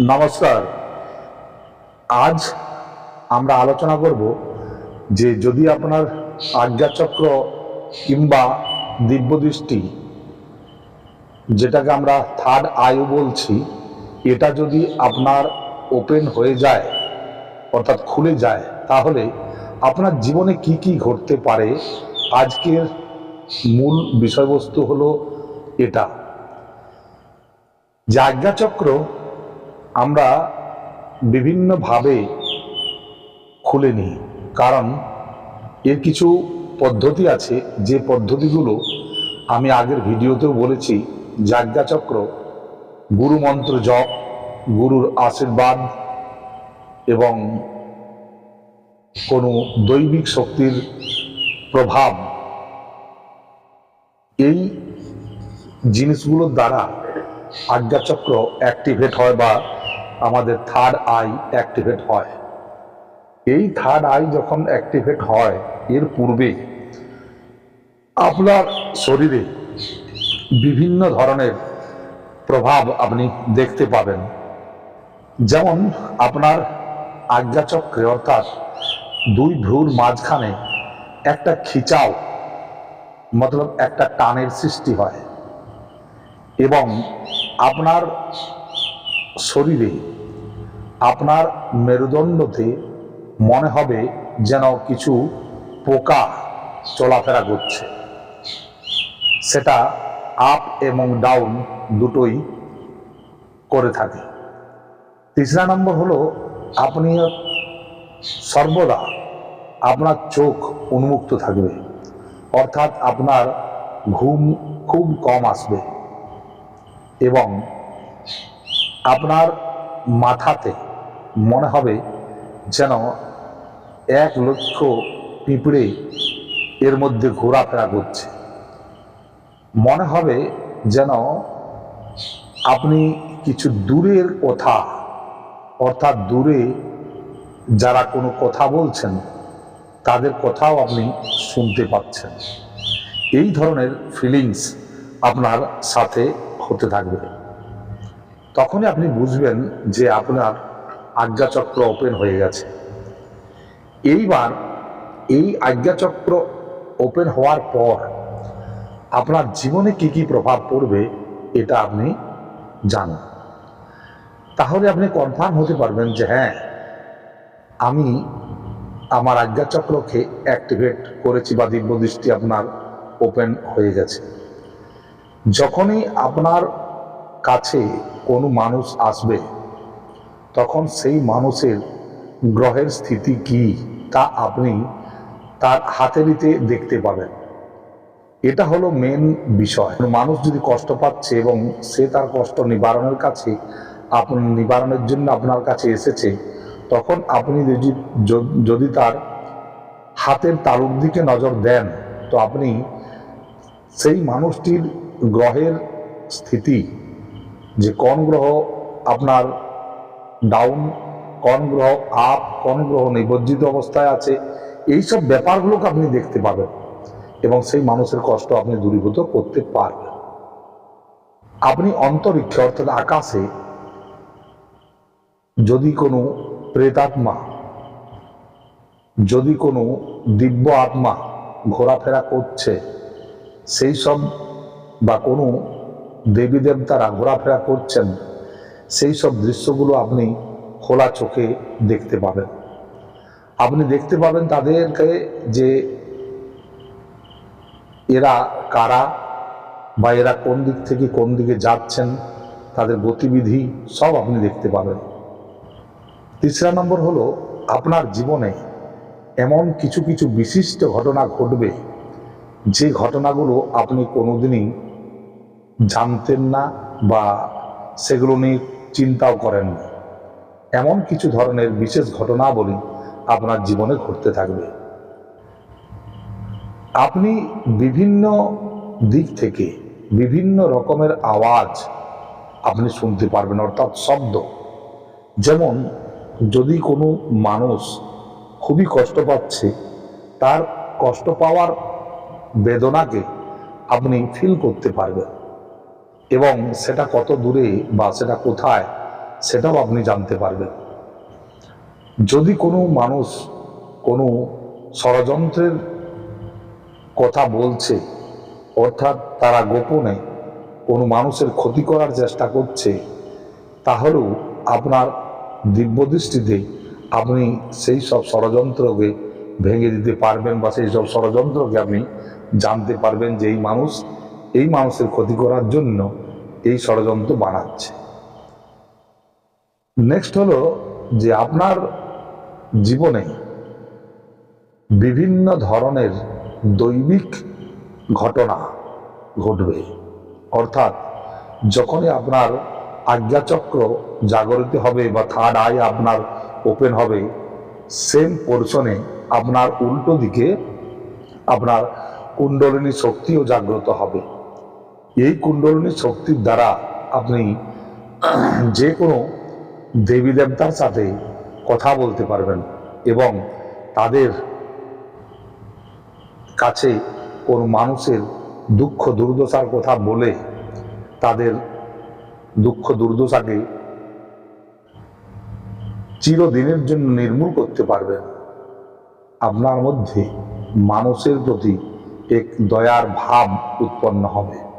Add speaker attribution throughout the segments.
Speaker 1: নমস্কার। আজ আমরা আলোচনা করব যে যদি আপনার আজ্ঞাচক্র কিংবা দিব্যদৃষ্টি, যেটাকে আমরা থার্ড আয়ু বলছি, এটা যদি আপনার ওপেন হয়ে যায়, অর্থাৎ খুলে যায়, তাহলে আপনার জীবনে কি কি ঘটতে পারে? আজকের মূল বিষয়বস্তু হলো এটা। যে আজ্ঞাচক্র আমরা বিভিন্নভাবে খুলে নিই। কারণ এর কিছু পদ্ধতি আছে, যে পদ্ধতিগুলো আমি আগের ভিডিওতেও বলেছি। যাজ্ঞাচক্র গুরু মন্ত্র জপ, গুরুর আশীর্বাদ এবং কোনো দৈবিক শক্তির প্রভাব। এই জিনিসগুলোর দ্বারা আজ্ঞাচক্র অ্যাক্টিভেট হয় বা আমাদের থার্ড আই অ্যাক্টিভেট হয়। এই থার্ড আই যখন অ্যাক্টিভেট হয়, এর পূর্বে আপনার শরীরে বিভিন্ন ধরনের প্রভাব আপনি দেখতে পাবেন। যেমন আপনার আজ্ঞাচক্রে অর্থাৎ দুই ভ্রুর মাঝখানে একটা খিচাও, মতলব একটা টানের সৃষ্টি হয় এবং আপনার শরীরে আপনার মেরুদণ্ডতে মনে হবে যেন কিছু পোকা চলাফেরা করছে। সেটা আপ এবং ডাউন দুটোই করে থাকে। তিসরা নম্বর হলো আপনি সর্বদা আপনার চোখ উন্মুক্ত থাকবে। অর্থাৎ আপনার ঘুম খুব কম আসবে এবং আপনার মাথাতে মনে হবে যেন এক লক্ষ পিঁপড়ে এর মধ্যে ঘোরাফেরা করছে। মনে হবে যেন আপনি কিছু দূরের কথা, অর্থাৎ দূরে যারা কোনো কথা বলছেন, তাদের কথাও আপনি শুনতে পাচ্ছেন। এই ধরনের ফিলিংস আপনার সাথে হতে থাকবে। তখনই আপনি বুঝবেন যে আপনার আজ্ঞাচক্র ওপেন হয়ে গেছে। এইবার এই আজ্ঞাচক্র ওপেন হওয়ার পর আপনার জীবনে কি কি প্রভাব পড়বে এটা আপনি জানুন। তাহলে আপনি কনফার্ম হতে পারবেন যে হ্যাঁ আমি আমার আজ্ঞাচক্রকে অ্যাক্টিভেট করেছি বা দিব্য দৃষ্টি আপনার ওপেন হয়ে গেছে। যখনই আপনার কাছে কোনো মানুষ আসবে, তখন সেই মানুষের গ্রহের স্থিতি কি তা আপনি তার হাতেরিতে দেখতে পাবেন। এটা হলো মেন বিষয়। মানুষ যদি কষ্ট পাচ্ছে এবং সে তার কষ্ট নিবারণের কাছে আপনার নিবারণের জন্য আপনার কাছে এসেছে, তখন আপনি যদি যদি তার হাতের তালুর দিকে নজর দেন, তো আপনি সেই মানুষটির গ্রহের স্থিতি যে কোন গ্রহ আপনার ডাউন কোন গ্রহ আপ কোন গ্রহ নিবজ্জিত অবস্থায় আছে, এইসব ব্যাপারগুলোকে আপনি দেখতে পাবেন এবং সেই মানুষের কষ্ট আপনি দূরীভূত করতে পারবেন। আপনি অন্তরিক্ষে, অর্থাৎ আকাশে, যদি কোনো প্রেতাত্মা, যদি কোনো দিব্য আত্মা ঘোরাফেরা করছে, সেই সব বা কোনো দেবী দেবতারা ঘোরাফেরা করছেন, সেই সব দৃশ্যগুলো আপনি খোলা চোখে দেখতে পাবেন। আপনি দেখতে পাবেন তাদেরকে যে এরা কারা বা এরা কোন দিক থেকে কোন দিকে যাচ্ছেন, তাদের গতিবিধি সব আপনি দেখতে পাবেন। তিসরা নম্বর হলো আপনার জীবনে এমন কিছু কিছু বিশিষ্ট ঘটনা ঘটবে, যে ঘটনাগুলো আপনি কোনোদিনই জানতেন না বা সেগুলো নিয়ে চিন্তাও করেন না। এমন কিছু ধরনের বিশেষ ঘটনাবলী আপনার জীবনে ঘটতে থাকবে। আপনি বিভিন্ন দিক থেকে বিভিন্ন রকমের আওয়াজ আপনি শুনতে পারবেন, অর্থাৎ শব্দ। যেমন, যদি কোনো মানুষ খুবই কষ্ট পাচ্ছে, তার কষ্ট পাওয়ার বেদনাকে আপনি ফিল করতে পারবেন। এবং সেটা কত দূরে বা সেটা কোথায়, সেটাও আপনি জানতে পারবেন। যদি কোনো মানুষ কোনো ষড়যন্ত্রের কথা বলছে, অর্থাৎ তারা গোপনে কোনো মানুষের ক্ষতি করার চেষ্টা করছে, তাহলেও আপনার দিব্যদৃষ্টিতে আপনি সেই সব ষড়যন্ত্রকে ভেঙে দিতে পারবেন বা সেই সব ষড়যন্ত্রকে আপনি জানতে পারবেন যে এই মানুষ এই মানুষের ক্ষতি করার জন্য এই ষড়যন্ত্র বানাচ্ছে। নেক্সট হলো যে আপনার জীবনে বিভিন্ন ধরনের দৈবিক ঘটনা ঘটবে। অর্থাৎ যখনই আপনার আজ্ঞাচক্র জাগরিত হবে বা থার্ড আই আপনার ওপেন হবে সেম পোর্শনে আপনার উল্টো দিকে আপনার কুণ্ডলিনী শক্তিও জাগ্রত হবে। এই শক্তির দ্বারা আপনি যে কোনো দেবী দেবতার সাথে কথা বলতে পারবেন এবং তাদের কাছে কোনো মানুষের দুঃখ দুর্দশার কথা বলে তাদের দুঃখ দুর্দশাকে চিরদিনের জন্য নির্মূল করতে পারবেন। আপনার মধ্যে মানুষের প্রতি এক দয়ার ভাব উৎপন্ন হবে।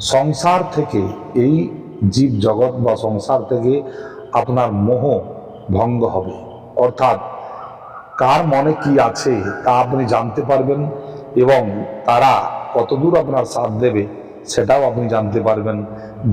Speaker 1: সংসার থেকে, এই জীব জগৎ বা সংসার থেকে আপনার মোহ ভঙ্গ হবে। অর্থাৎ, কার মনে কি আছে তা আপনি জানতে পারবেন এবং তারা কতদূর আপনার সাথ দেবে সেটাও আপনি জানতে পারবেন।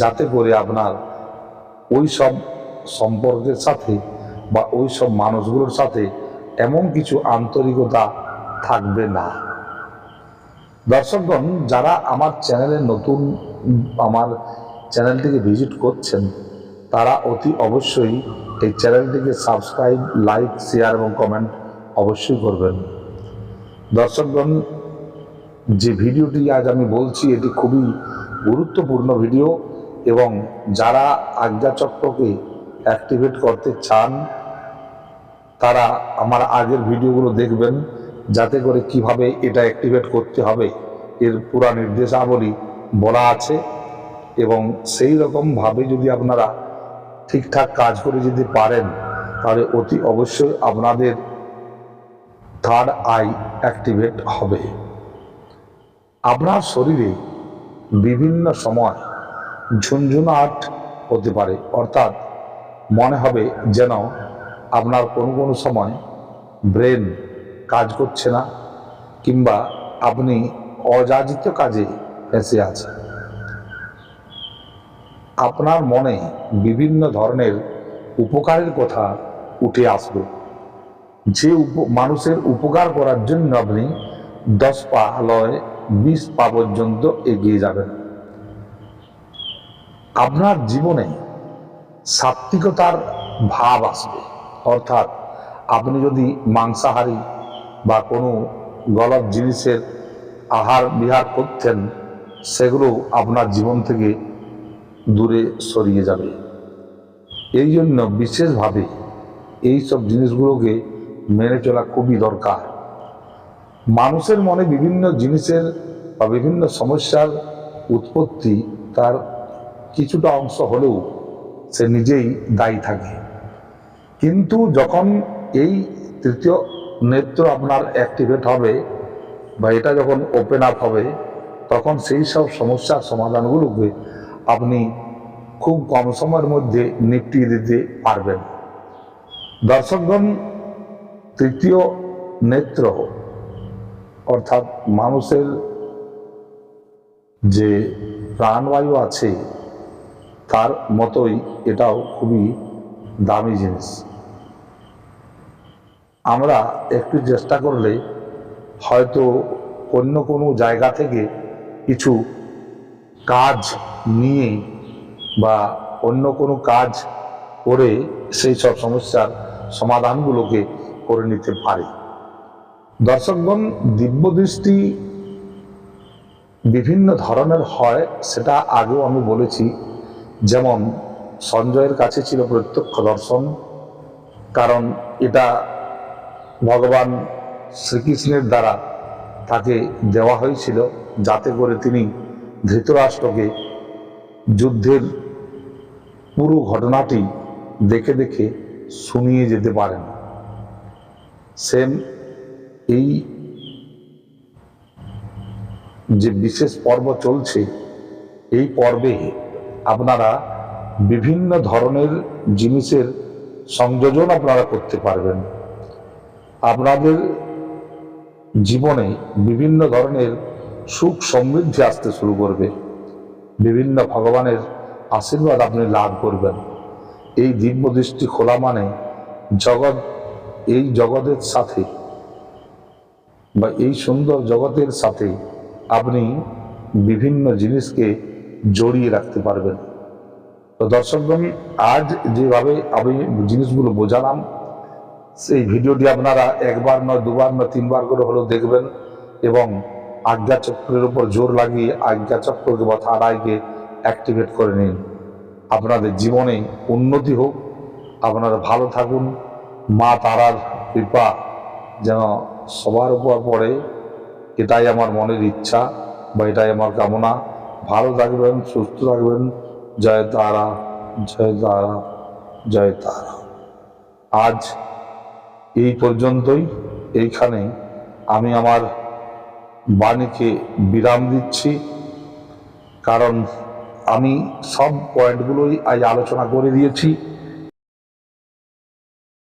Speaker 1: যাতে করে আপনার ওই সব সম্পর্কের সাথে বা ওই সব মানুষগুলোর সাথে এমন কিছু আন্তরিকতা থাকবে না। দর্শকগণ, যারা আমার চ্যানেলে নতুন আমার চ্যানেলটিকে ভিজিট করছেন, তারা অতি অবশ্যই এই চ্যানেলটিকে সাবস্ক্রাইব, লাইক, শেয়ার এবং কমেন্ট অবশ্যই করবেন। দর্শকগণ, যে ভিডিওটি আজ আমি বলছি, এটি খুবই গুরুত্বপূর্ণ ভিডিও এবং যারা আজ্ঞাচক্রকে অ্যাক্টিভেট করতে চান, তারা আমার আগের ভিডিওগুলো দেখবেন, যাতে করে কীভাবে এটা অ্যাক্টিভেট করতে হবে। এর পুরা নির্দেশাবলী বলা আছে এবং সেই রকমভাবে যদি আপনারা ঠিকঠাক কাজ করে যদি পারেন, তাহলে অতি অবশ্যই আপনাদের থার্ড আই অ্যাক্টিভেট হবে। আপনার শরীরে বিভিন্ন সময় ঝুনঝুনাট হতে পারে, অর্থাৎ মনে হবে যেন আপনার কোনো কোনো সময় ব্রেন কাজ করছে না, কিংবা আপনি অযাচিত কাজে ফেঁসে আছে। আপনার মনে বিভিন্ন ধরনের উপকারের কথা উঠে আসবে। যে মানুষের উপকার করার জন্য আপনি দশ পা লয় বিশ পা পর্যন্ত এগিয়ে যাবেন। আপনার জীবনে সাত্বিকতার ভাব আসবে। অর্থাৎ আপনি যদি মাংসাহারী বা কোনো গলত জিনিসের আহার বিহার করতেন সেগুলো আপনার জীবন থেকে দূরে সরিয়ে যাবে। এই জন্য বিশেষভাবে এই সব জিনিসগুলোকে মেনে চলা খুবই দরকার। মানুষের মনে বিভিন্ন জিনিসের বা বিভিন্ন সমস্যার উৎপত্তি তার কিছুটা অংশ হলেও সে নিজেই দায়ী থাকে। কিন্তু যখন এই তৃতীয় নেত্র আপনার অ্যাক্টিভেট হবে বা এটা যখন ওপেন আপ হবে তখন সেই সব সমস্যার সমাধানগুলোকে আপনি খুব কম সময়ের মধ্যে নিপটিয়ে দিতে পারবেন। দর্শকগণ, তৃতীয় নেত্র অর্থাৎ মানুষের যে প্রাণবায়ু আছে, তার মতোই এটাও খুবই দামি জিনিস। আমরা একটু চেষ্টা করলে হয়তো অন্য কোনো জায়গা থেকে কিছু কাজ নিয়ে বা অন্য কোনো কাজ করে সেই সব সমস্যার সমাধানগুলোকে করে নিতে পারে। দর্শকগণ, দিব্যদৃষ্টি বিভিন্ন ধরনের হয়, সেটা আগেও আমি বলেছি। যেমন, সঞ্জয়ের কাছে ছিল প্রত্যক্ষ দর্শন, কারণ এটা ভগবান শ্রীকৃষ্ণের দ্বারা তাকে দেওয়া হয়েছিল যাতে করে তিনি ধৃতরাষ্ট্রকে যুদ্ধের পুরো ঘটনাটি দেখে দেখে শুনিয়ে যেতে পারেন। সেম এই যে বিশেষ পর্ব চলছে, এই পর্বে আপনারা বিভিন্ন ধরনের জিনিসের সংযোজন আপনারা করতে পারবেন। আপনাদের জীবনে বিভিন্ন ধরনের সুখ সমৃদ্ধি আসতে শুরু করবে। বিভিন্ন ভগবানের আশীর্বাদ আপনি লাভ করবেন। এই দিব্য দৃষ্টি খোলা মানে জগৎ, এই জগতের সাথে বা এই সুন্দর জগতের সাথে আপনি বিভিন্ন জিনিসকে জড়িয়ে রাখতে পারবেন। তো দর্শকগণ আজ যেভাবে আমি জিনিসগুলো বোঝালাম সেই ভিডিওটি আপনারা একবার নয়, দুবার নয়, তিনবার করে হলেও দেখবেন এবং আজ্ঞা চক্রের উপর জোর লাগিয়ে আজ্ঞা চক্রকে বা থানাইকে অ্যাক্টিভেট করে নিন। আপনাদের জীবনে উন্নতি হোক, আপনারা ভালো থাকুন, মা তারার কৃপা যেন সবার উপর পড়ে, এটাই আমার মনের ইচ্ছা বা এটাই আমার কামনা। ভালো থাকবেন, সুস্থ থাকবেন, জয় তারা জয় তারা জয় তারা। আজ এই পর্যন্তই। এইখানে আমি আমার বাণীকে বিরাম দিচ্ছি। কারণ আমি সব পয়েন্টগুলোই আজ আলোচনা করে দিয়েছি।